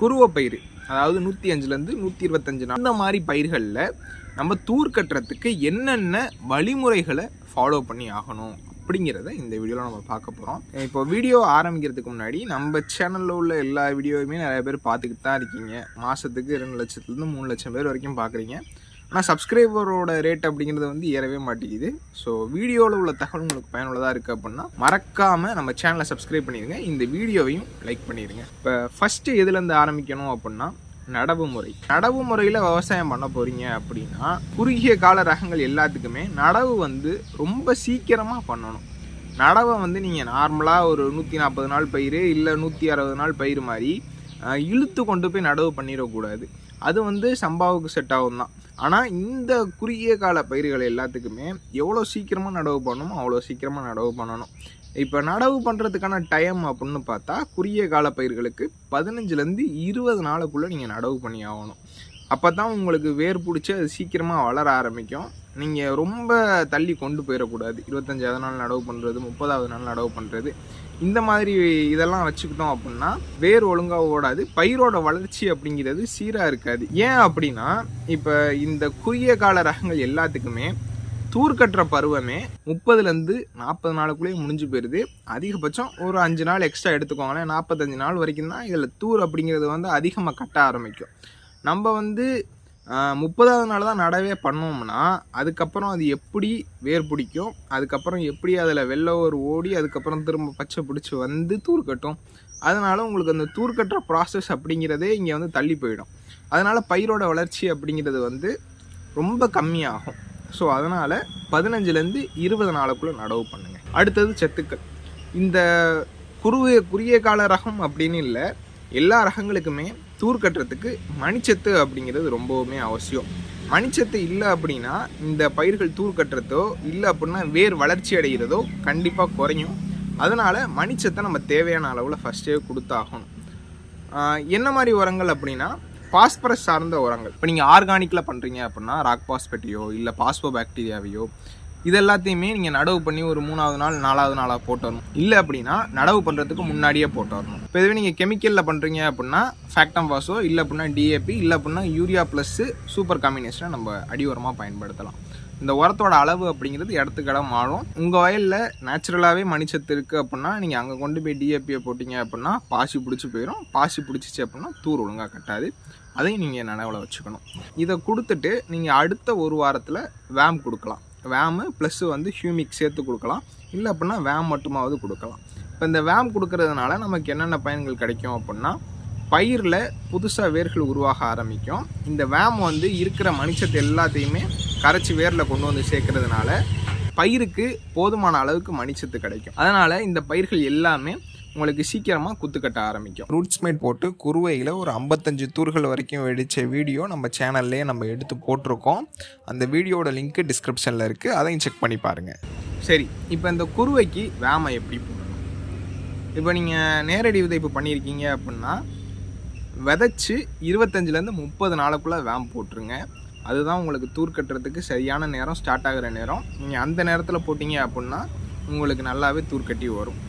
குருவப்பயிர் அதாவது நூற்றி அஞ்சுலேருந்து நூற்றி இருபத்தஞ்சு அந்த மாதிரி பயிர்களில் நம்ம தூர் கட்டுறதுக்கு என்னென்ன வழிமுறைகளை ஃபாலோ பண்ணி ஆகணும் அப்படிங்கிறத இந்த வீடியோவில் நம்ம பார்க்க போகிறோம் இப்போ வீடியோ ஆரம்பிக்கிறதுக்கு முன்னாடி நம்ம சேனலில் உள்ள எல்லா வீடியோவுமே நிறைய பேர் பார்த்துக்கிட்டு தான் இருக்கீங்க. மாதத்துக்கு ரெண்டு லட்சத்துலேருந்து மூணு லட்சம் பேர் வரைக்கும் பார்க்குறீங்க. ஆனால் சப்ஸ்கிரைபரோட ரேட் அப்படிங்கிறது வந்து ஏறவே மாட்டேங்குது. ஸோ வீடியோவில் உள்ள தகவல் உங்களுக்கு பயனுள்ளதாக இருக்குது அப்படின்னா மறக்காமல் நம்ம சேனலை சப்ஸ்கிரைப் பண்ணிடுங்க. இந்த வீடியோவையும் லைக் பண்ணிடுங்க. இப்போ ஃபஸ்ட்டு எதுலேருந்து ஆரம்பிக்கணும் அப்படின்னா நடவு முறை. நடவு முறையில் விவசாயம் பண்ண போகிறீங்க அப்படின்னா குறுகிய கால ரகங்கள் எல்லாத்துக்குமே நடவு வந்து ரொம்ப சீக்கிரமாக பண்ணணும். நடவை வந்து நீங்கள் நார்மலாக ஒரு நூற்றி நாற்பது நாள் பயிர் இல்லை நூற்றி அறுபது நாள் பயிர் மாதிரி இழுத்து கொண்டு போய் நடவு பண்ணிடக்கூடாது. அது வந்து சம்பாவுக்கு செட் ஆகும் தான் ஆனால் இந்த குறுகிய கால பயிர்கள் எல்லாத்துக்குமே எவ்வளோ சீக்கிரமாக நடவு பண்ணணுமோ அவ்வளோ சீக்கிரமாக நடவு பண்ணணும். இப்போ நடவு பண்ணுறதுக்கான டைம் அப்படின்னு பார்த்தா குறுகிய கால பயிர்களுக்கு பதினஞ்சுலேருந்து இருபது நாளுக்குள்ளே நீங்கள் நடவு பண்ணி ஆகணும். அப்போ தான் உங்களுக்கு வேர் பிடிச்சி அது சீக்கிரமாக வளர ஆரம்பிக்கும். நீங்கள் ரொம்ப தள்ளி கொண்டு போயிடக்கூடாது இருபத்தஞ்சாவது நாள் நடவு பண்ணுறது முப்பதாவது நாள் நடவு பண்ணுறது இந்த மாதிரி இதெல்லாம் வச்சுக்கிட்டோம் அப்படின்னா வேர் ஒழுங்காக ஓடாது பயிரோட வளர்ச்சி அப்படிங்கிறது சீராக இருக்காது. ஏன் அப்படின்னா இப்போ இந்த குறுகிய கால ரகங்கள் எல்லாத்துக்குமே தூர் கட்டுற பருவமே முப்பதுலேருந்து நாற்பது நாளுக்குள்ளேயே முடிஞ்சு போயிடுது அதிகபட்சம் ஒரு அஞ்சு நாள் எக்ஸ்ட்ரா எடுத்துக்கோங்களேன் நாற்பத்தஞ்சு நாள் வரைக்கும் தான் இதில் தூர் அப்படிங்கிறது வந்து அதிகமாக கட்ட ஆரம்பிக்கும். நம்ம வந்து முப்பதாவது நாள் தான் நடவே பண்ணோம்னா அதுக்கப்புறம் அது எப்படி வேர் பிடிக்கும் அதுக்கப்புறம் எப்படி அதில் வெள்ளை ஒரு ஓடி அதுக்கப்புறம் திரும்ப பச்சை பிடிச்சி வந்து தூர் கட்டும். அதனால் உங்களுக்கு அந்த தூர் கட்டுற ப்ராசஸ் அப்படிங்கிறதே இங்கே வந்து தள்ளி போயிடும். அதனால் பயிரோட வளர்ச்சி அப்படிங்கிறது வந்து ரொம்ப கம்மியாகும். ஸோ அதனால் பதினஞ்சுலேருந்து இருபது நாளுக்குள்ளே நடவு பண்ணுங்கள் அடுத்தது சத்துக்கள். இந்த குறுகிய குறுகிய கால ரகம் அப்படின்னு இல்லை எல்லா ரகங்களுக்குமே தூர் கட்டுறதுக்கு மணிச்சத்து அப்படிங்கிறது ரொம்பவுமே அவசியம். மணிச்சத்து இல்லை அப்படின்னா இந்த பயிர்கள் தூர் கட்டுறதோ இல்லை அப்படின்னா வேர் வளர்ச்சி அடைகிறதோ கண்டிப்பாக குறையும். அதனால் மணிச்சத்தை நம்ம தேவையான அளவில் ஃபஸ்ட்டே கொடுத்தாகணும். என்ன மாதிரி உரங்கள் அப்படின்னா பாஸ்பரஸ் சார்ந்த உரங்கள். இப்போ நீங்கள் ஆர்கானிக்கில் பண்ணுறீங்க அப்படின்னா ராக் பாஸ்பெட்டியோ இல்லை பாஸ்போ பாக்டீரியாவையோ இது எல்லாத்தையுமே நீங்கள் நடவு பண்ணி ஒரு மூணாவது நாள் நாலாவது நாளாக போட்டு வரணும் இல்லை அப்படின்னா நடவு பண்ணுறதுக்கு முன்னாடியே போட்டு வரணும் இப்போ இதுவே நீங்கள் கெமிக்கலில் பண்ணுறீங்க அப்படின்னா ஃபேக்டம் வாஸோ இல்லை அப்படின்னா டிஏபி இல்லை அப்படின்னா யூரியா ப்ளஸ்ஸு சூப்பர் காம்பினேஷனை நம்ம அடி உரமாக பயன்படுத்தலாம். இந்த உரத்தோட அளவு அப்படிங்கிறது இடத்துக்கு இடம் மாறும். உங்கள் வயலில் நேச்சுரலாகவே மணிச்சத்து இருக்குது அப்படின்னா நீங்கள் அங்கே கொண்டு போய் டிஏபியை போட்டிங்க அப்படின்னா பாசி பிடிச்சி போயிடும் பாசி பிடிச்சிச்சு அப்படின்னா தூர் ஒழுங்காக கட்டாது. அதையும் நீங்கள் நினைவில் வச்சுக்கணும். இதை கொடுத்துட்டு நீங்கள் அடுத்த ஒரு வாரத்தில் வேம் கொடுக்கலாம். வேமு ப்ளஸ்ஸு வந்து ஹியூமிக் சேர்த்து கொடுக்கலாம். இல்லை அப்படின்னா வேம் மட்டுமாவது கொடுக்கலாம். இப்போ இந்த வேம் கொடுக்கறதுனால நமக்கு என்னென்ன பயன்கள் கிடைக்கும் அப்படின்னா பயிரில் புதுசாக வேர்கள் உருவாக ஆரம்பிக்கும். இந்த வேம் வந்து இருக்கிற மனுஷத்தை எல்லாத்தையுமே கரைச்சி வேரில் கொண்டு வந்து சேர்க்கறதுனால பயிருக்கு போதுமான அளவுக்கு மணிச்சத்து கிடைக்கும். அதனால் இந்த பயிர்கள் எல்லாமே உங்களுக்கு சீக்கிரமாக குத்துக்கட்ட ஆரம்பிக்கும். ரூட்ஸ் மேட் போட்டு குருவையில் ஒரு ஐம்பத்தஞ்சு தூர்கள் வரைக்கும் வெடித்த வீடியோ நம்ம சேனல்லே நம்ம எடுத்து போட்டிருக்கோம். அந்த வீடியோட லிங்க்கு டிஸ்கிரிப்ஷனில் இருக்குது அதையும் செக் பண்ணி பாருங்கள் சரி இப்போ இந்த குருவைக்கு வேமை எப்படி போடணும்? இப்போ நீங்கள் நேரடி விதைப்பு பண்ணியிருக்கீங்க அப்படின்னா விதைச்சு இருபத்தஞ்சிலேருந்து முப்பது நாளுக்குள்ளே வேம் போட்டுருங்க. அதுதான் உங்களுக்கு தூர் கட்டுறதுக்கு சரியான நேரம் ஸ்டார்ட் ஆகிற நேரம். நீங்கள் அந்த நேரத்தில் போட்டிங்க அப்படின்னா உங்களுக்கு நல்லாவே தூர் கட்டி வரும்.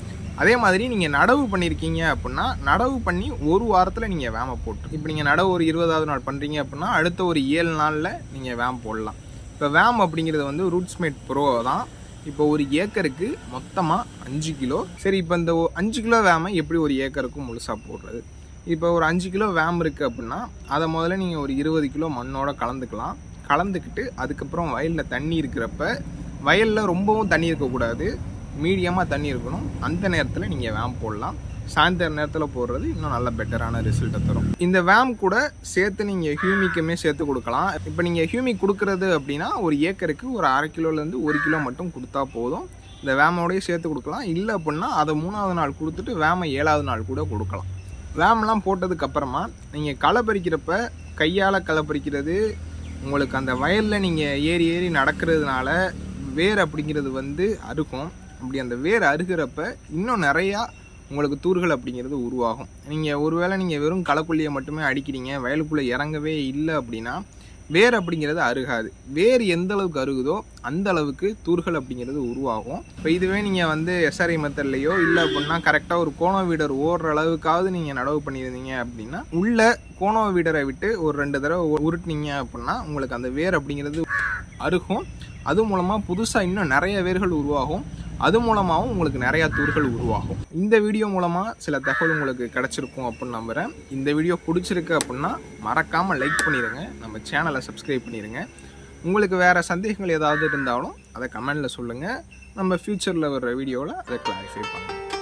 அதே மாதிரி நீங்கள் நடவு பண்ணியிருக்கீங்க அப்படின்னா நடவு பண்ணி ஒரு வாரத்தில் நீங்கள் வேமை போட்டு இப்போ நீங்கள் நடவு ஒரு இருபதாவது நாள் பண்ணுறீங்க அப்படின்னா அடுத்த ஒரு ஏழு நாளில் நீங்கள் வேம் போடலாம். இப்போ வேம் அப்படிங்கிறது வந்து ரூட்ஸ்மேட் ப்ரோ தான். இப்போ ஒரு ஏக்கருக்கு மொத்தமாக அஞ்சு கிலோ சரி இப்போ இந்த அஞ்சு கிலோ வேமை எப்படி ஒரு ஏக்கருக்கு முழுசாக போடுறது? இப்போ ஒரு அஞ்சு கிலோ வேம் இருக்குது அப்படின்னா அதை முதல்ல நீங்கள் ஒரு இருபது கிலோ மண்ணோட கலந்துக்கலாம். கலந்துக்கிட்டு அதுக்கப்புறம் வயலில் தண்ணி இருக்கிறப்ப வயலில் ரொம்பவும் தண்ணி இருக்கக்கூடாது மீடியமாக தண்ணி இருக்கணும். அந்த நேரத்தில் நீங்கள் வேம் போடலாம். சாயந்தர நேரத்தில் போடுறது இன்னும் நல்ல பெட்டரான ரிசல்ட்டை தரும். இந்த வேம் கூட சேர்த்து நீங்கள் ஹியூமிக்குமே சேர்த்து கொடுக்கலாம். இப்போ நீங்கள் ஹியூமிக் கொடுக்குறது அப்படின்னா ஒரு ஏக்கருக்கு ஒரு அரை கிலோலேருந்து ஒரு கிலோ மட்டும் கொடுத்தா போதும். இந்த வேமோடய சேர்த்து கொடுக்கலாம். இல்லை அப்படின்னா அதை மூணாவது நாள் கொடுத்துட்டு வேமை ஏழாவது நாள் கூட கொடுக்கலாம். வேம்லாம் போட்டதுக்கப்புறமா நீங்கள் களை பறிக்கிறப்ப கையால் களை பறிக்கிறது உங்களுக்கு அந்த வயலில் நீங்கள் ஏறி ஏறி நடக்கிறதுனால வேர் அப்படிங்கிறது வந்து அறுக்கும். அப்படி அந்த வேர் அறுகிறப்ப இன்னும் நிறையா உங்களுக்கு தூர்கள் அப்படிங்கிறது உருவாகும். நீங்கள் ஒருவேளை நீங்கள் வெறும் களைக்குள்ளியை மட்டுமே அடிக்கிறீங்க வயலுக்குள்ளே இறங்கவே இல்லை அப்படின்னா வேர் அப்படிங்கிறது அருகாது. வேர் எந்த அளவுக்கு அருகுதோ அந்த அளவுக்கு தூர்கள் அப்படிங்கிறது உருவாகும். இப்போ இதுவே நீங்கள் வந்து எஸ்ஆர்ஐ மெத்தட்லையோ இல்லை அப்படின்னா கரெக்டாக ஒரு கோணோ வீடர் ஓடுற அளவுக்காவது நீங்கள் நடவு பண்ணியிருந்தீங்க அப்படின்னா உள்ள கோணோ வீடரை விட்டு ஒரு ரெண்டு தடவை உருட்டினீங்க உருட்டுனீங்க அப்படின்னா உங்களுக்கு அந்த வேர் அப்படிங்கிறது அருகும். அது மூலமாக புதுசாக இன்னும் நிறைய வேர்கள் உருவாகும். அது மூலமாகவும் உங்களுக்கு நிறையா தூர்கள் உருவாகும். இந்த வீடியோ மூலமாக சில தகவல் உங்களுக்கு கிடச்சிருக்கும் அப்படின்னு நம்புகிறேன் இந்த வீடியோ பிடிச்சிருக்கு அப்படின்னா மறக்காமல் லைக் பண்ணிடுங்க நம்ம சேனலை சப்ஸ்கிரைப் பண்ணிடுங்க உங்களுக்கு வேறு சந்தேகங்கள் ஏதாவது இருந்தாலும் அதை கமெண்டில் சொல்லுங்கள் நம்ம ஃப்யூச்சரில் வர்ற வீடியோவில் அதை கிளாரிஃபை பண்ணுங்கள்